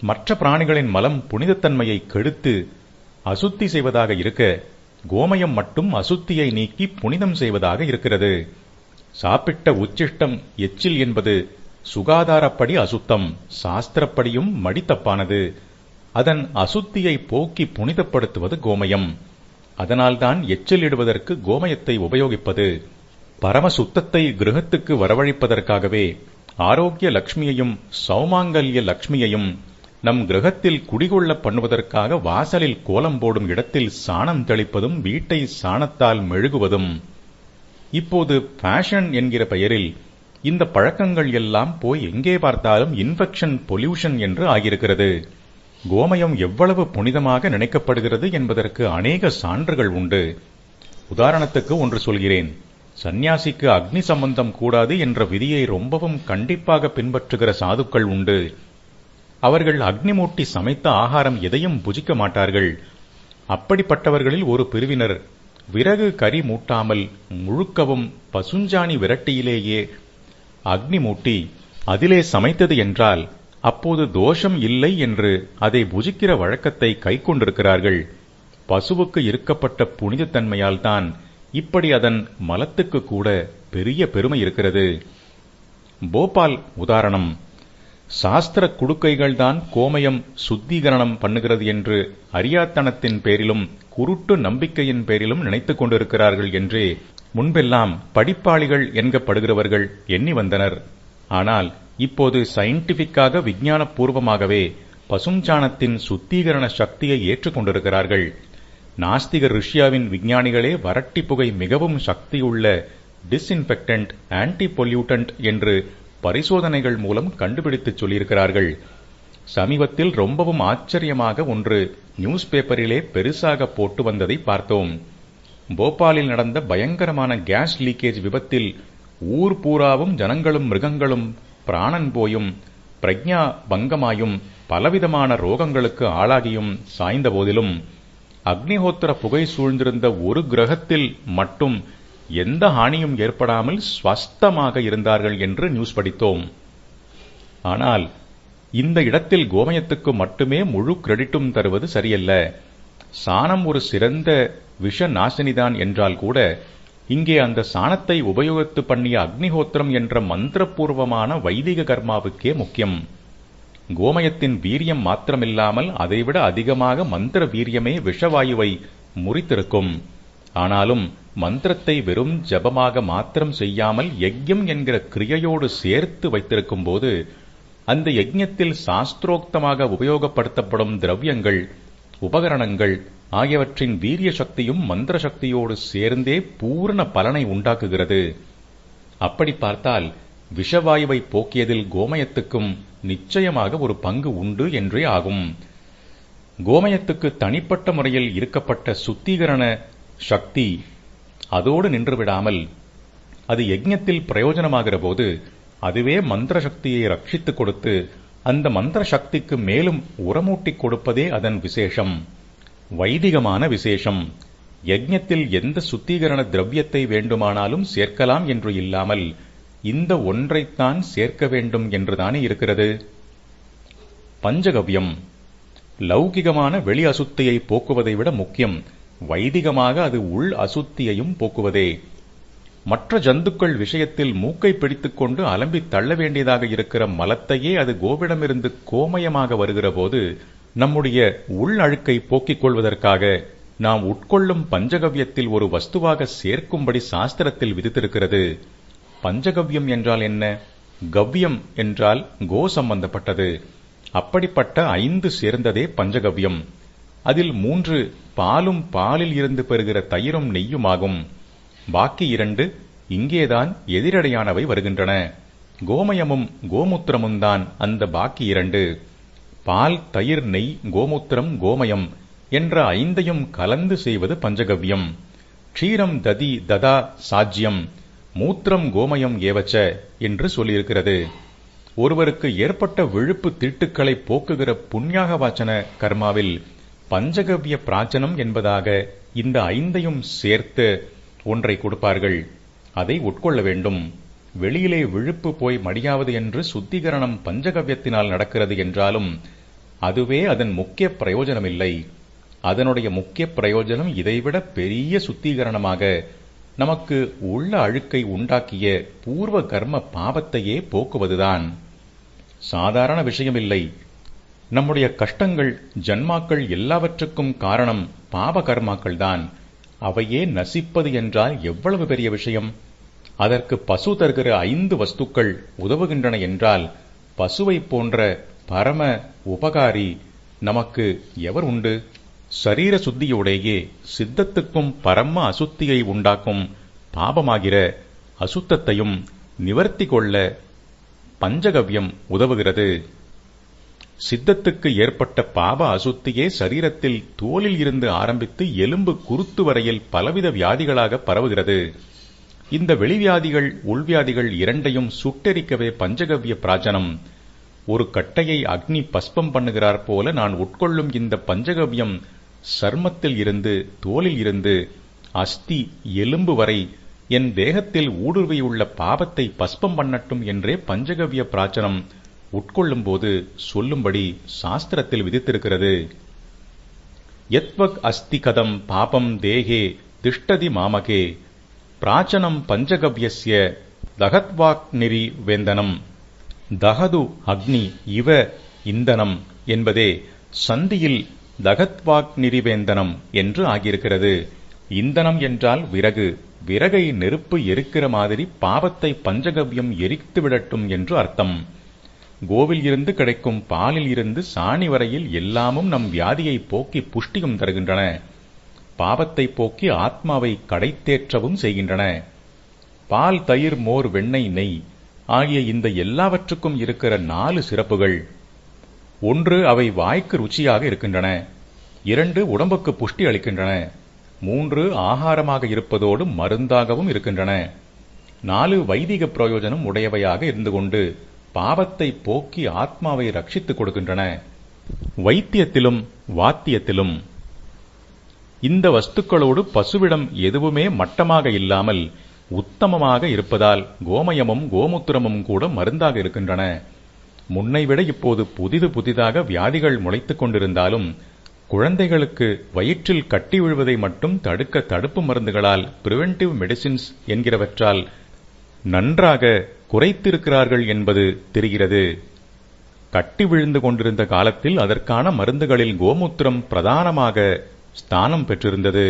மற்ற பிராணிகளின் மலம் புனிதத்தன்மையை கெடுத்து அசுத்தி செய்வதாக இருக்க கோமயம் மட்டும் அசுத்தியை நீக்கி புனிதம் செய்வதாக இருக்கிறது. சாப்பிட்ட உச்சிஷ்டம் எச்சில் என்பது சுகாதாரப்படி அசுத்தம் சாஸ்திரப்படியும் மடித்தப்பானது. அதன் அசுத்தியை போக்கி புனிதப்படுத்துவது கோமயம். அதனால்தான் எச்சலிடுவதற்கு கோமயத்தை உபயோகிப்பது. பரம சுத்தத்தை கிரகத்துக்கு வரவழைப்பதற்காகவே ஆரோக்கிய லக்ஷ்மியையும் சௌமாங்கல்ய லக்ஷ்மியையும் நம் கிரகத்தில் குடிகொள்ள பண்ணுவதற்காக வாசலில் கோலம் போடும் இடத்தில் சாணம் தெளிப்பதும் வீட்டை சாணத்தால் மெழுகுவதும். இப்போது ஃபேஷன் என்கிற பெயரில் இந்த பழக்கங்கள் எல்லாம் போய் எங்கே பார்த்தாலும் இன்ஃபெக்ஷன் பொல்யூஷன் என்று ஆகியிருக்கிறது. கோமயம் எவ்வளவு புனிதமாக நினைக்கப்படுகிறது என்பதற்கு அநேக சான்றுகள் உண்டு. உதாரணத்துக்கு ஒன்று சொல்கிறேன். சந்நியாசிக்கு அக்னி சம்பந்தம் கூடாது என்ற விதியை ரொம்பவும் கண்டிப்பாக பின்பற்றுகிற சாதுக்கள் உண்டு. அவர்கள் அக்னி மூட்டி சமைத்த ஆகாரம் எதையும் புஜிக்க மாட்டார்கள். அப்படிப்பட்டவர்களில் ஒரு பிரிவினர் விறகு கறி மூட்டாமல் முழுக்கவும் பசுஞ்சாணி விரட்டியிலேயே அக்னி மூட்டி அதிலே சமைத்தது என்றால் அப்போது தோஷம் இல்லை என்று அதை புஜிக்கிற வழக்கத்தை கைக்கொண்டிருக்கிறார்கள். பசுவுக்கு இருக்கப்பட்ட புனிதத்தன்மையால் தான் இப்படி அதன் மலத்துக்கு கூட பெரிய பெருமை இருக்கிறது. போபால் உதாரணம் சாஸ்திர குடுக்கைகள்தான் கோமயம் சுத்திகரணம் பண்ணுகிறது என்று அரியாத்தனத்தின் பேரிலும் குருட்டு நம்பிக்கையின் பேரிலும் நினைத்துக் கொண்டிருக்கிறார்கள் என்றே முன்பெல்லாம் படிப்பாளிகள் என்கப்படுகிறவர்கள் எண்ணி வந்தனர். ஆனால் இப்போது சயின்டிபிக்காக விஞ்ஞானபூர்வமாகவே பசுஞ்சாணத்தின் சுத்திகரண சக்தியை ஏற்றுக்கொண்டிருக்கிறார்கள் நாஸ்திக ருஷ்யாவின் விஞ்ஞானிகளே வறட்டி புகை மிகவும் சக்தியுள்ள டிஸ்இன்ஃபெக்டன்ட் ஆன்டி பொல்யூட்டன்ட் என்று பரிசோதனைகள் மூலம் கண்டுபிடித்து சொல்லியிருக்கிறார்கள். சமீபத்தில் ரொம்பவும் ஆச்சரியமாக ஒன்று நியூஸ் பேப்பரிலே பெருசாக போட்டு வந்ததை பார்த்தோம். போபாலில் நடந்த பயங்கரமான கேஸ் லீக்கேஜ் விபத்தில் ஊர் பூராவும் ஜனங்களும் மிருகங்களும் பிராணன் போயும் பிரக்ஞா பங்கமாயும் பலவிதமான ரோகங்களுக்கு ஆளாகியும் சாய்ந்த போதிலும். அக்னிஹோத்திர புகை சூழ்ந்திருந்த ஒரு கிரகத்தில் மட்டும் எந்த ஹானியும் ஏற்படாமல் ஸ்வஸ்தமாக இருந்தார்கள் என்று நியூஸ் படித்தோம். ஆனால் இந்த இடத்தில் கோமயத்துக்கு மட்டுமே முழு கிரெடிட்டும் தருவது சரியல்ல. சாணம் ஒரு சிறந்த விஷ நாசினிதான் என்றால் கூட இங்கே அந்த சாணத்தை உபயோகித்து பண்ணிய அக்னிஹோத்திரம் என்ற மந்திரபூர்வமான வைதிக கர்மாவுக்கே முக்கியம். கோமயத்தின் வீரியம் மாத்திரமில்லாமல் அதைவிட அதிகமாக மந்திர வீரியமே விஷவாயுவை முறித்திருக்கும். ஆனாலும் மந்திரத்தை வெறும் ஜபமாக மாத்திரம் செய்யாமல் யஜ்யம் என்கிற கிரியையோடு சேர்த்து வைத்திருக்கும் போது அந்த யஜ்யத்தில் சாஸ்திரோக்தமாக உபயோகப்படுத்தப்படும் திரவியங்கள் உபகரணங்கள் ஆகியவற்றின் வீரிய சக்தியும் மந்திர சக்தியோடு சேர்ந்தே பூரண பலனை உண்டாக்குகிறது. அப்படி பார்த்தால் விஷவாயுவை போக்கியதில் கோமயத்துக்கும் நிச்சயமாக ஒரு பங்கு உண்டு என்றே ஆகும். கோமயத்துக்கு தனிப்பட்ட முறையில் இருக்கப்பட்ட சுத்திகரண சக்தி அதோடு நின்றுவிடாமல் அது யஜ்ஞத்தில் பிரயோஜனமாகிற போது அதுவே மந்திர சக்தியை ரட்சித்துக் கொடுத்து அந்த மந்திர சக்திக்கு மேலும் உரமூட்டிக் கொடுப்பதே அதன் விசேஷம். வைதிகமான விசேஷம். யஜ்ஞத்தில் எந்த சுத்திகரண திரவியத்தை வேண்டுமானாலும் சேர்க்கலாம் என்று இல்லாமல் இந்த ஒன்றைத்தான் சேர்க்க வேண்டும் என்றுதானே இருக்கிறது? பஞ்சகவ்யம். லௌகிகமான வெளி அசுத்தியை போக்குவதை விட முக்கியம். வைதிகமாக அது உள் அசுத்தியையும் போக்குவதே. மற்ற ஜந்துக்கள் விஷயத்தில் மூக்கை பிடித்துக்கொண்டு அலம்பி தள்ள வேண்டியதாக இருக்கிற மலத்தையே அது கோவிடமிருந்து கோமயமாக வருகிற போது நம்முடைய உள் அழுக்கை போக்கிக் கொள்வதற்காக நாம் உட்கொள்ளும் பஞ்சகவ்யத்தில் ஒரு வஸ்துவாக சேர்க்கும்படி சாஸ்திரத்தில் விதித்திருக்கிறது. பஞ்சகவ்யம் என்றால் என்ன? கவ்யம் என்றால் கோ சம்பந்தப்பட்டது. அப்படிப்பட்ட ஐந்து சேர்ந்ததே பஞ்சகவ்யம். அதில் மூன்று பாலும் பாலில் இருந்து பெறுகிற தயிரும் நெய்யுமாகும். பாக்கி இரண்டு இங்கேதான் எதிரடையானவை வருகின்றன. கோமயமும் கோமுத்திரமும் தான் அந்த பாக்கி இரண்டு. பால் தயிர் நெய் கோமுத்திரம் கோமயம் என்ற ஐந்தையும் கலந்து செய்வது பஞ்சகவ்யம். க்ஷீரம் ததி ததா சாஜ்யம் மூத்திரம் கோமயம் ஏவச்ச என்று சொல்லியிருக்கிறது. ஒருவருக்கு ஏற்பட்ட விழுப்பு தீட்டுக்களை போக்குகிற புண்ணியாக வாச்சன கர்மாவில் பஞ்சகவ்ய பிராச்சனம் என்பதாக இந்த ஐந்தையும் சேர்த்து ஒன்றை கொடுப்பார்கள். அதை உட்கொள்ள வேண்டும். வெளியிலே விழுப்பு போய் மடியாவது என்று சுத்திகரணம் பஞ்சகவ்யத்தினால் நடக்கிறது என்றாலும் அதுவே அதன் முக்கிய பிரயோஜனமில்லை. அதனுடைய முக்கிய பிரயோஜனம் இதைவிட பெரிய சுத்திகரணமாக நமக்கு உள்ள அழுக்கை உண்டாக்கிய பூர்வ கர்ம பாவத்தையே போக்குவதுதான். சாதாரண விஷயமில்லை. நம்முடைய கஷ்டங்கள் ஜன்மாக்கள் எல்லாவற்றுக்கும் காரணம் பாவ கர்மாக்கள்தான் அவையே நசிப்பது என்றால் எவ்வளவு பெரிய விஷயம்? அதற்கு பசு தருகிற ஐந்து வஸ்துக்கள் உதவுகின்றன என்றால் பசுவைப் போன்ற பரம உபகாரி நமக்கு எவர் உண்டு? சரீர சுத்தியோடையே சித்தத்துக்கும் பரம அசுத்தியை உண்டாக்கும் பாபமாகிற அசுத்தத்தையும் நிவர்த்தி கொள்ள பஞ்சகவ்யம் உதவுகிறது. சித்தத்துக்கு ஏற்பட்ட பாப அசுத்தியே சரீரத்தில் தோலில் இருந்து ஆரம்பித்து எலும்பு குருத்து வரையில் பலவித வியாதிகளாக பரவுகிறது. இந்த வெளிவியாதிகள் உள்வியாதிகள் இரண்டையும் சுட்டெரிக்கவே பஞ்சகவ்ய பிராச்சனம் ஒரு கட்டையை அக்னி பஸ்பம் பண்ணுகிறார் போல நான் உட்கொள்ளும் இந்த பஞ்சகவ்யம் சர்மத்தில் இருந்து தோலில் இருந்து அஸ்தி எலும்பு வரை என் தேகத்தில் ஊடுருவியுள்ள பாபத்தை பஸ்பம் பண்ணட்டும் என்றே பஞ்சகவ்ய பிராச்சனம் உட்கொள்ளும் போது சொல்லும்படி சாஸ்திரத்தில் விதித்திருக்கிறது. யத்வக் அஸ்தி கதம் பாபம் தேகே திஷ்டதி மாமகே பிராச்சனம் பஞ்சகவ்யஸ்ய தகத்வாக்னிரி வேந்தனம். தகது அக்னி இவ இந்தனம் என்பதே சந்தியில் தகத்வாக் நிரிவேந்தனம் என்று ஆகியிருக்கிறது. இந்தனம் என்றால் விறகு. விறகை நெருப்பு எரிக்கிற மாதிரி பாவத்தை பஞ்சகவ்யம் எரித்து விடட்டும் என்று அர்த்தம். கோவில் இருந்து கிடைக்கும் பாலில் இருந்து சாணி வரையில் எல்லாமும் நம் வியாதியை போக்கி புஷ்டியும் தருகின்றன. பாவத்தை போக்கி ஆத்மாவை கடைத்தேற்றவும் செய்கின்றன. பால் தயிர் மோர் வெண்ணெய் நெய் ஆகிய இந்த எல்லாவற்றுக்கும் இருக்கிற நாலு சிறப்புகள். ஒன்று அவை வாய்க்கு ருச்சியாக இருக்கின்றன. இரண்டு உடம்புக்கு புஷ்டி அளிக்கின்றன. மூன்று ஆகாரமாக இருப்பதோடு மருந்தாகவும் இருக்கின்றன. நாலு வைதிக பிரயோஜனம் உடையவையாக இருந்து கொண்டு பாவத்தை போக்கி ஆத்மாவை ரட்சித்துக் கொடுக்கின்றன. வைத்தியத்திலும் வாத்தியத்திலும். இந்த வஸ்துக்களோடு பசுவிடம் எதுவுமே மட்டமாக இல்லாமல் உத்தமமாக இருப்பதால் கோமயமும் கோமுத்திரமும் கூட மருந்தாக இருக்கின்றன. முன்னைவிட இப்போது புதிது புதிதாக வியாதிகள் முளைத்துக் கொண்டிருந்தாலும் குழந்தைகளுக்கு வயிற்றில் கட்டி விழுவதை மட்டும் தடுக்க தடுப்பு மருந்துகளால் பிரிவென்டிவ் மெடிசின்ஸ் என்கிறவற்றால் நன்றாக குறைத்திருக்கிறார்கள் என்பது தெரிகிறது. கட்டி விழுந்து கொண்டிருந்த காலத்தில் அதற்கான மருந்துகளில் கோமூத்திரம் பிரதானமாக ஸ்தானம் பெற்றிருந்தது.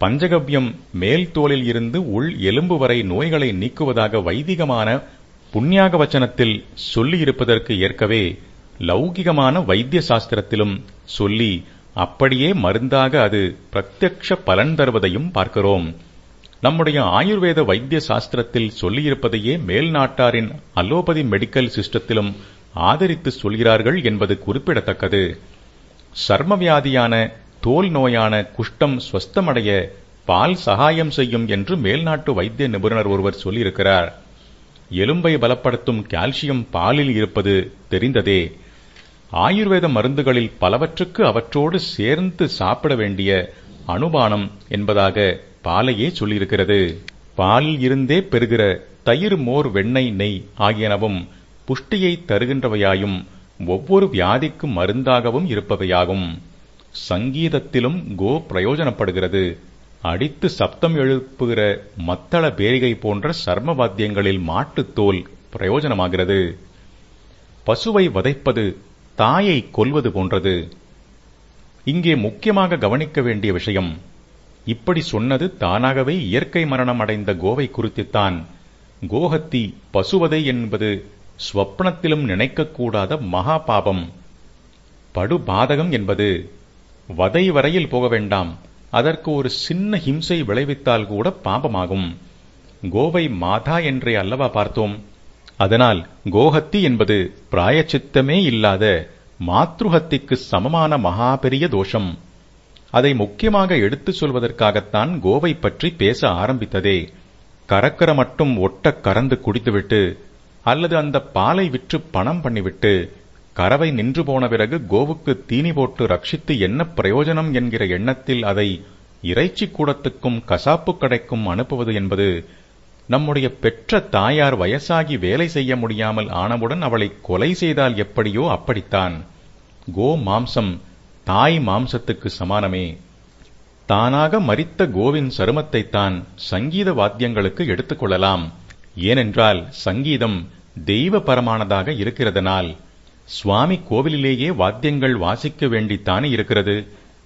பஞ்சகவ்யம் மேல் தோலில் இருந்து உள் எலும்பு வரை நோய்களை நீக்குவதாக வைதிகமான புண்ணியாக வச்சனத்தில் சொல்லியிருப்பதற்கு ஏற்கவே லௌகிகமான வைத்திய சாஸ்திரத்திலும் சொல்லி அப்படியே மருந்தாக அது பிரத்யக்ஷ பலன் தருவதையும் பார்க்கிறோம். நம்முடைய ஆயுர்வேத வைத்திய சாஸ்திரத்தில் சொல்லியிருப்பதையே மேல் நாட்டாரின் அலோபதி மெடிக்கல் சிஸ்டத்திலும் ஆதரித்து சொல்கிறார்கள் என்பது குறிப்பிடத்தக்கது. சர்மவியாதியான தோல் நோயான குஷ்டம் ஸ்வஸ்தமடைய பால் சகாயம் செய்யும் என்று மேல்நாட்டு வைத்திய நிபுணர் ஒருவர் சொல்லியிருக்கிறார். எலும்பை பலப்படுத்தும் கால்சியம் பாலில் இருப்பது தெரிந்ததே. ஆயுர்வேத மருந்துகளில் பலவற்றுக்கு அவற்றோடு சேர்ந்து சாப்பிட வேண்டிய அனுபானம் என்பதாக பாலையே சொல்லியிருக்கிறது. பாலில் இருந்தே பெறுகிற தயிர் மோர் வெண்ணெய் நெய் ஆகியனவும் புஷ்டியை தருகின்றவையாயும் ஒவ்வொரு வியாதிக்கும் மருந்தாகவும் இருப்பவையாகும். சங்கீதத்திலும் கோ பிரயோஜனப்படுகிறது. அடித்து சப்தம் எழுப்புகிற மத்தள பேரிகை போன்ற சர்ம வாத்தியங்களில் மாட்டுத்தோல் பிரயோஜனமாகிறது. பசுவை வதைப்பது தாயை கொல்வது போன்றது. இங்கே முக்கியமாக கவனிக்க வேண்டிய விஷயம் இப்படி சொன்னது தானாகவே இயற்கை மரணம் அடைந்த கோவை குறித்துத்தான். கோஹத்தி பசுவதை என்பது ஸ்வப்னத்திலும் நினைக்கக்கூடாத மகா பாபம் படுபாதகம் என்பது வதை வரையில் போக வேண்டாம். அதற்கு ஒரு சின்ன ஹிம்சை விளைவித்தால் கூட பாபமாகும். கோவை மாதா என்றே அல்லவா பார்த்தோம். அதனால் கோஹத்தி என்பது பிராயச்சித்தமே இல்லாத மாத்ருஹத்திக்கு சமமான மகா பெரிய தோஷம். அதை முக்கியமாக எடுத்துச் சொல்வதற்காகத்தான் கோவை பற்றி பேச ஆரம்பித்ததே. கறக்கிற மட்டும் ஒட்ட கறந்து குடித்துவிட்டு அல்லது அந்த பாலை விற்று பணம் பண்ணிவிட்டு கறவை நின்று போன பிறகு கோவுக்கு தீனி போட்டு ரட்சித்து என்ன பிரயோஜனம் என்கிற எண்ணத்தில் அதை இறைச்சி கூடத்துக்கும் கசாப்பு கடைக்கும் அனுப்புவது என்பது நம்முடைய பெற்ற தாயார் வயசாகி வேலை செய்ய முடியாமல் ஆனவுடன் அவளை கொலை செய்தால் எப்படியோ அப்படித்தான். கோ மாம்சம் தாய் மாம்சத்துக்கு சமானமே. தானாக மரித்த கோவின் சருமத்தைத்தான் சங்கீத வாத்தியங்களுக்கு எடுத்துக்கொள்ளலாம் ஏனென்றால் சங்கீதம் தெய்வபரமானதாக இருக்கிறதனால் சுவாமி கோவிலிலேயே வாத்தியங்கள் வாசிக்க வேண்டித்தானே இருக்கிறது.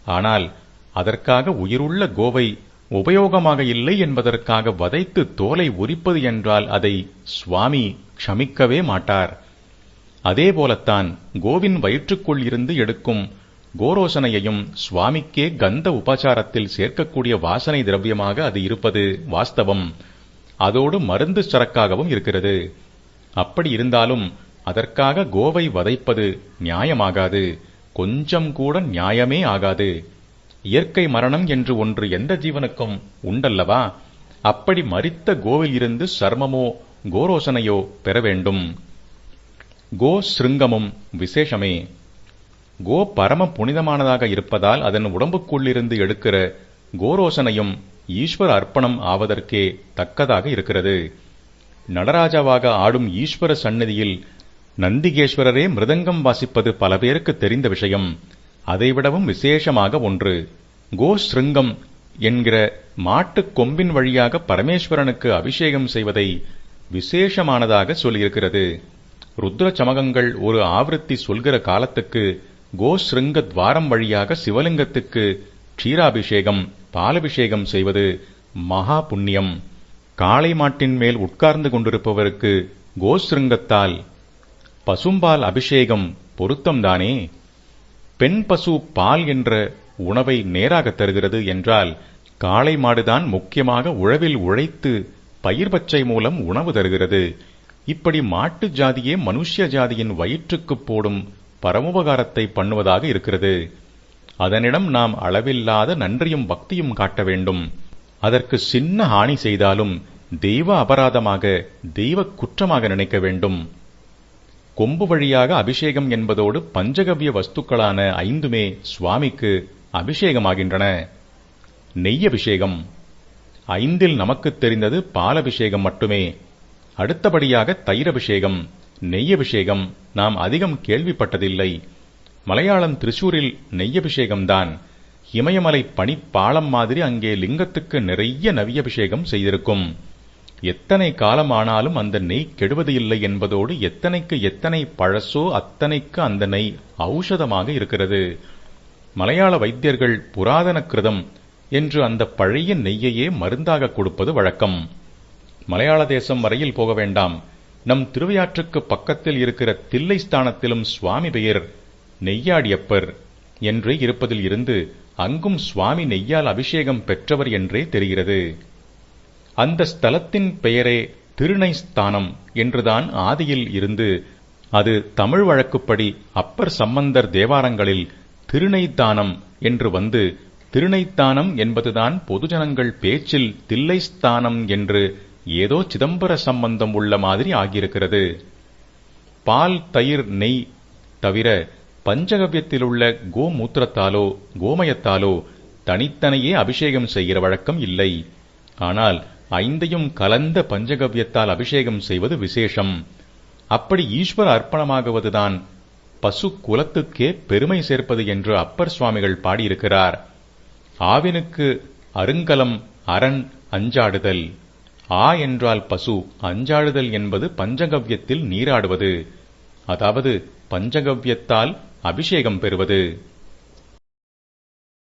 ஆனால் அதற்காக உயிருள்ள கோவை உபயோகமாக இல்லை என்பதற்காக வதைத்து தோலை உரிப்பது என்றால் அதை சுவாமி க்ஷமிக்கவே மாட்டார். அதேபோலத்தான் கோவின் வயிற்றுக்குள் இருந்து எடுக்கும் கோரோசனையையும் சுவாமிக்கே கந்த உபசாரத்தில் சேர்க்கக்கூடிய வாசனை திரவியமாக அது இருப்பது வாஸ்தவம். அதோடு மருந்து சரக்காகவும் இருக்கிறது. அப்படி இருந்தாலும் அதற்காக கோவை வதைப்பது நியாயமாகாது. கொஞ்சம் கூட நியாயமே ஆகாது. இயற்கை மரணம் என்று ஒன்று எந்த ஜீவனுக்கும் உண்டல்லவா? அப்படி மறித்த கோவில் இருந்து சர்மமோ கோரோசனையோ பெற வேண்டும். கோ சிருங்கமும் விசேஷமே. கோ பரம புனிதமானதாக இருப்பதால் அதன் உடம்புக்குள்ளிருந்து எடுக்கிற கோரோசனையும் ஈஸ்வர அர்ப்பணம் ஆவதற்கே தக்கதாக இருக்கிறது. நடராஜாவாக ஆடும் ஈஸ்வர சந்நிதியில் நந்திகேஸ்வரரே மிருதங்கம் வாசிப்பது பல பேருக்கு தெரிந்த விஷயம். அதைவிடவும் விசேஷமாக ஒன்று கோ ஸ்ருங்கம் என்கிற மாட்டுக் கொம்பின் வழியாக பரமேஸ்வரனுக்கு அபிஷேகம் செய்வதை விசேஷமானதாக சொல்லியிருக்கிறது. ருத்ர சமகங்கள் ஒரு ஆவருத்தி சொல்கிற காலத்துக்கு கோஸ்ருங்க துவாரம் வழியாக சிவலிங்கத்துக்கு க்ஷீராபிஷேகம் பாலபிஷேகம் செய்வது மகா புண்ணியம். காளை மாட்டின் மேல் உட்கார்ந்து கொண்டிருப்பவருக்கு கோஸ்ருங்கத்தால் பசும்பால் அபிஷேகம் பொருத்தம்தானே? பெண் பசு பால் என்ற உணவை நேராக தருகிறது என்றால் காளை மாடுதான் முக்கியமாக உழவில் உழைத்து பயிர் பச்சை மூலம் உணவு தருகிறது. இப்படி மாட்டு ஜாதியே மனுஷ்ய ஜாதியின் வயிற்றுக்குப் போடும் பரமுபகாரத்தை பண்ணுவதாக இருக்கிறது. அதனிடம் நாம் அளவில்லாத நன்றியும் பக்தியும் காட்ட வேண்டும். அதற்கு சின்ன ஹானி செய்தாலும் தெய்வ அபராதமாக தெய்வ குற்றமாக நினைக்க வேண்டும். கொம்பு வழியாக அபிஷேகம் என்பதோடு பஞ்சகவ்ய வஸ்துக்களான ஐந்துமே சுவாமிக்கு அபிஷேகமாகின்றன. நெய் அபிஷேகம் ஐந்தில் நமக்குத் தெரிந்தது பாலபிஷேகம் மட்டுமே. அடுத்தபடியாக தயிரபிஷேகம். நெய்யபிஷேகம். நாம் அதிகம் கேள்விப்பட்டதில்லை. மலையாளம் திருச்சூரில் நெய்யபிஷேகம்தான். இமயமலை பனிப்பாலம் மாதிரி அங்கே லிங்கத்துக்கு நிறைய நவியபிஷேகம் செய்திருக்கும். எத்தனை காலம் ஆனாலும் அந்த நெய் கெடுவது இல்லை என்பதோடு எத்தனைக்கு எத்தனை பழசோ அத்தனைக்கு அந்த நெய் ஔஷதமாக இருக்கிறது. மலையாள வைத்தியர்கள் புராதன கிருதம் என்று அந்த பழைய நெய்யையே மருந்தாக கொடுப்பது வழக்கம். மலையாள தேசம் வரையில் போக வேண்டாம். நம் திருவையாற்றுக்கு பக்கத்தில் இருக்கிற தில்லை ஸ்தானத்திலும் சுவாமி பெயர் நெய்யாடியப்பர் என்றே இருப்பதில் இருந்து அங்கும் சுவாமி நெய்யால் அபிஷேகம் பெற்றவர் என்றே தெரிகிறது. அந்த ஸ்தலத்தின் பெயரே திருநைஸ்தானம் என்றுதான் ஆதியில் இருந்து அது தமிழ் வழக்குப்படி அப்பர் சம்பந்தர் தேவாரங்களில் திருநைத்தானம் என்று வந்து திருநைத்தானம் என்பதுதான் பொதுஜனங்கள் பேச்சில் தில்லைஸ்தானம் என்று ஏதோ சிதம்பர சம்பந்தம் உள்ள மாதிரி ஆகியிருக்கிறது. பால் தயிர் நெய் தவிர பஞ்சகவ்யத்தில் உள்ள கோமூத்திரத்தாலோ கோமயத்தாலோ தனித்தனையே அபிஷேகம் செய்கிற வழக்கம் இல்லை. ஆனால் ஐந்தையும் கலந்த பஞ்சகவ்யத்தால் அபிஷேகம் செய்வது விசேஷம். அப்படி ஈஸ்வர அர்ப்பணமாகுவதுதான் பசு குலத்துக்கே பெருமை சேர்ப்பது என்று அப்பர் சுவாமிகள் பாடியிருக்கிறார். ஆவினுக்கு அருங்கலம் அரண் அஞ்சாடுதல். ஆ என்றால் பசு அஞ்சாடுதல் என்பது பஞ்சகவ்யத்தில் நீராடுவது. அதாவது பஞ்சகவ்யத்தால் அபிஷேகம் பெறுவது.